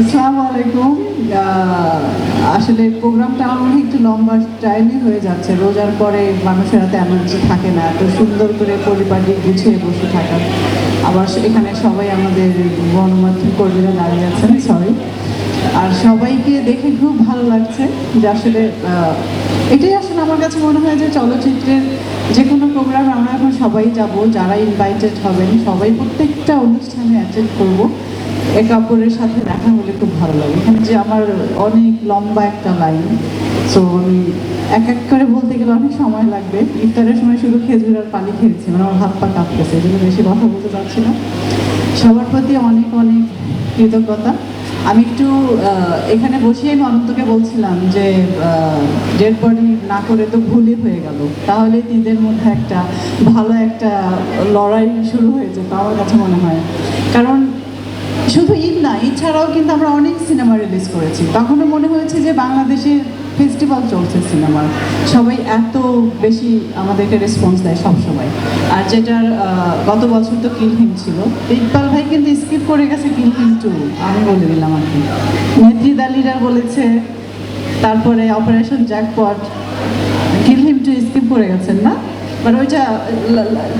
আসসালামু আলাইকুম। আসলে প্রোগ্রামটা আমার একটু লম্বা টাইমই হয়ে যাচ্ছে। রোজার পরে মানুষের হাতে এমন কিছু থাকে না, এত সুন্দর করে পরিপাটি গুছিয়ে বসে থাকা। আবার এখানে সবাই আমাদের গণমাধ্যম কর্মীরা দাঁড়িয়ে যাচ্ছে আছেন সবাই আর সবাইকে দেখে খুব ভালো লাগছে যে আসলে এটাই আসলে আমার কাছে মনে হয় যে চলচ্চিত্রের যে কোনো প্রোগ্রাম আমরা এখন সবাই যাব, যারা ইনভাইটেড হবেন, সবাই প্রত্যেকটা অনুষ্ঠানে অ্যাটেন্ড করব। এক কাপড়ের সাথে দেখা হলে খুব ভালো লাগে। এখানে যে আমার অনেক লম্বা একটা লাইন সো আমি এক এক করে বলতে গেলে অনেক সময় লাগবে। ইফতারের সময় শুধু খেজুর আর পানি খেয়েছি মানে আমার হাত পা কাঁপতেছে এই বেশি কথা বলতে চাচ্ছি না। সবার প্রতি অনেক অনেক কৃতজ্ঞতা। আমি একটু এখানে বসে আমি অনন্তকে বলছিলাম যে ডেড বডি না করে তো ভুলই হয়ে গেল। তাহলে ঈদের মধ্যে একটা ভালো একটা লড়াই শুরু হয়েছে তাও কাছে মনে হয়। কারণ শুধু ঈদ না, ঈদ ছাড়াও কিন্তু আমরা অনেক সিনেমা রিলিজ করেছি। তখনও মনে হয়েছে যে বাংলাদেশে ফেস্টিভ্যাল চলছে সিনেমার সবাই এত বেশি আমাদেরকে রেসপন্স দেয় সবসময়। আর যেটার গত বছর তো কিলহিম ছিল। ইকবাল ভাই কিন্তু স্কিপ করে গেছে কিলহিম টু আমি বলে দিলাম আর কি। নেত্রী দালিরা বলেছে, তারপরে operation jackpot kill him to skip করে গেছেন না? বাট ওইটা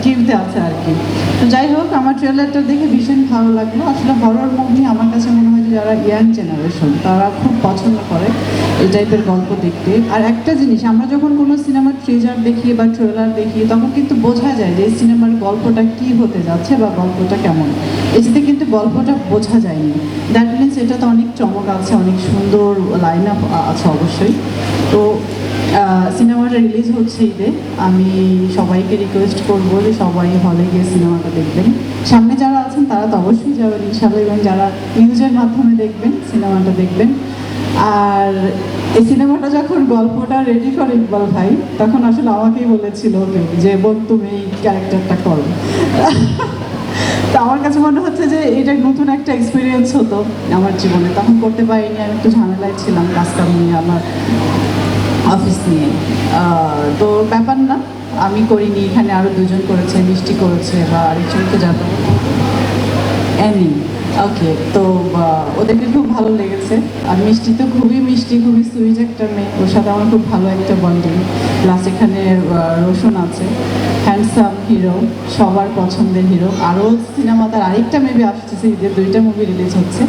টিভিতে আছে আর কি। তো যাই হোক, আমার ট্রেলারটা দেখে ভীষণ ভালো লাগল। আসলে হরর মুভি আমার কাছে মনে হয় যে যারা ইয়াং জেনারেশন তারা খুব পছন্দ করে এই টাইপের গল্প দেখতে। আর একটা জিনিস, আমরা যখন কোনো সিনেমার ট্রেজার দেখি বা ট্রেলার দেখি, তখন কিন্তু বোঝা যায় যে এই সিনেমার গল্পটা কি হতে যাচ্ছে বা গল্পটা কেমন। এটাতে কিন্তু গল্পটা বোঝা যায়নি। দ্যাট মিনস এটাতে অনেক চমক আছে, অনেক সুন্দর লাইন আপ আছে অবশ্যই। তো সিনেমাটা রিলিজ হচ্ছে ঈদে। আমি সবাইকে রিকোয়েস্ট করব যে সবাই হলে গিয়ে সিনেমাটা দেখবেন। সামনে যারা আছেন, তারা তো অবশ্যই যাবেন ইনশাল্লাহ এবং যারা নিউজের মাধ্যমে দেখবেন, সিনেমাটা দেখবেন। আর এই সিনেমাটা যখন গল্পটা রেডি করে ইকবাল ভাই, তখন আসলে আমাকেই বলেছিল যে, বোন, তুমি এই ক্যারেক্টারটা করো। তো আমার কাছে মনে হচ্ছে যে, এটা নতুন একটা এক্সপিরিয়েন্স হতো আমার জীবনে। তখন করতে পারিনি, আমি একটু ঝামেলায় ছিলাম কাজটা নিয়ে আমার অফিস নিয়ে। তো ব্যাপার না, আমি করিনি, এখানে আরও দুজন করেছে, মিষ্টি করেছে, বা আরেকজনকে যাবে। অ্যানি ওকে তো ওদেরকে খুব ভালো লেগেছে। আর মিষ্টি তো খুবই মিষ্টি, খুবই সুইট একটা মেয়ে। ওর সাথে আমার খুব ভালো একটা বন্ডিং প্লাস এখানে রসুন আছে। হ্যান্ডসাম হিরো সবার পছন্দের হিরো আরও সিনেমা তার আরেকটা মেবি আসতেছে ঈদের দুইটা মুভি রিলিজ হচ্ছে।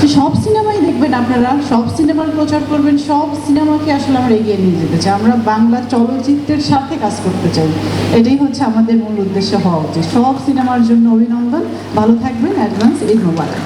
তো সব সিনেমাই দেখবেন আপনারা, সব সিনেমার প্রচার করবেন, সব সিনেমাকে আসলে আমরা এগিয়ে নিয়ে যেতে চাই। আমরা বাংলা চলচ্চিত্রের সাথে কাজ করতে চাই। এটাই হচ্ছে আমাদের মূল উদ্দেশ্য হওয়া উচিত। সব সিনেমার জন্য অভিনন্দন। ভালো থাকবেন অ্যাডভান্স এই মোবারক